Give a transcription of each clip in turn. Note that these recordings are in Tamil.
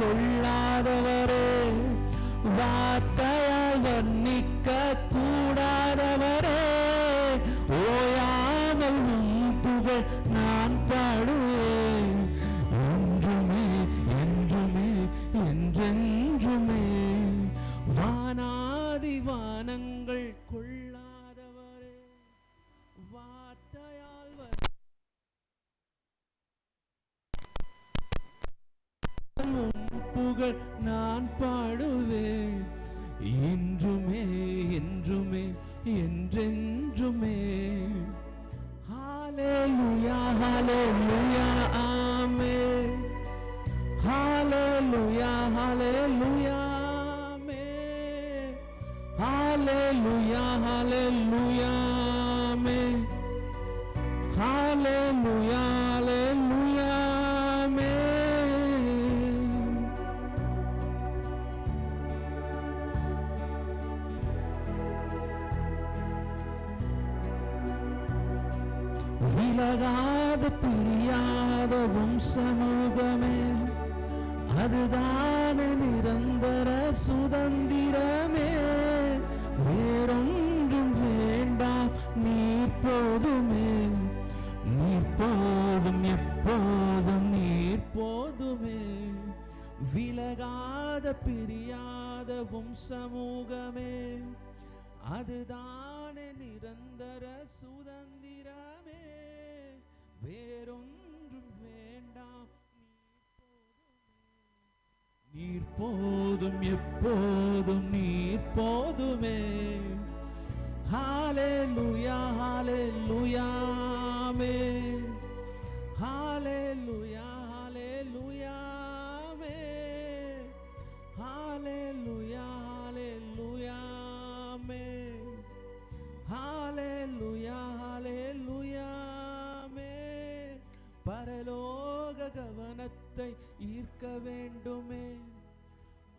கொள்ளாதவரே வார்த்தையால் வர்ணிக்க கூடாதவரே ஓயாமல் புகழ் நான் பாடுவேன். என்றுமே என்றுமே என்றென்றுமே. வானாதி வானங்கள் கொள்ளாதவரே வார்த்தையால் வர்ணிக்க புகழ் நான் பாடுவேன் என்றுமே என்றுமே என்றென்றுமே ஹாலே லுயா ஹாலே லுயா ஆமே ஹாலே லுயா ஹாலே லுயா மே ஹாலே லுயா ஹாலே லுயா விலகாது பிரியாத உம் சமூகமே அதுதான நிரந்தர சுதந்திரமே. வேறொன்றும் வேண்டாம் நீ போதுமே. நீ போதும் எப்போதும் நீர் போதுமே. விலகாத பிரியாத உம் சமூகமே அதுதானே எப்போதும் நீ போதுமே ஹாலே லுயா ஹாலே லுயாமே ஹாலே லுயா ஹாலே லுயாமே ஹாலே லுயா ஹாலே லுயாமே ஹாலே லுயா ஹாலே லுயாமே பரலோக கவனத்தை ஈர்க்க வேண்டுமே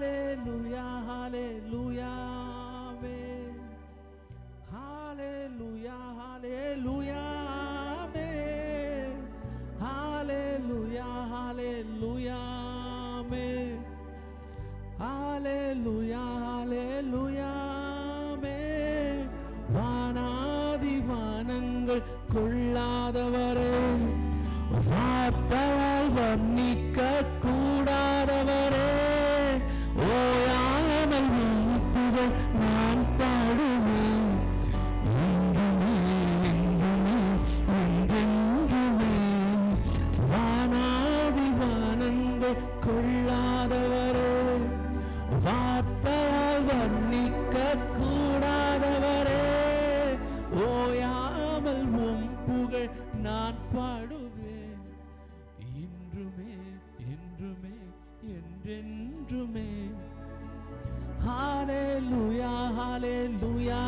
ஹalleluya ஹalleluya ஆமென் ஹalleluya ஹalleluya ஆமென் ஹalleluya ஹalleluya ஆமென் ஹalleluya ஹalleluya ஆமென் வானாதி வானங்கள் கொள்ளாதவரே புகழ் நான் பாடுவேன். இன்றுமே என்றுமே என்றென்றுமே. ஹாலே லுயா ஹாலே லுயா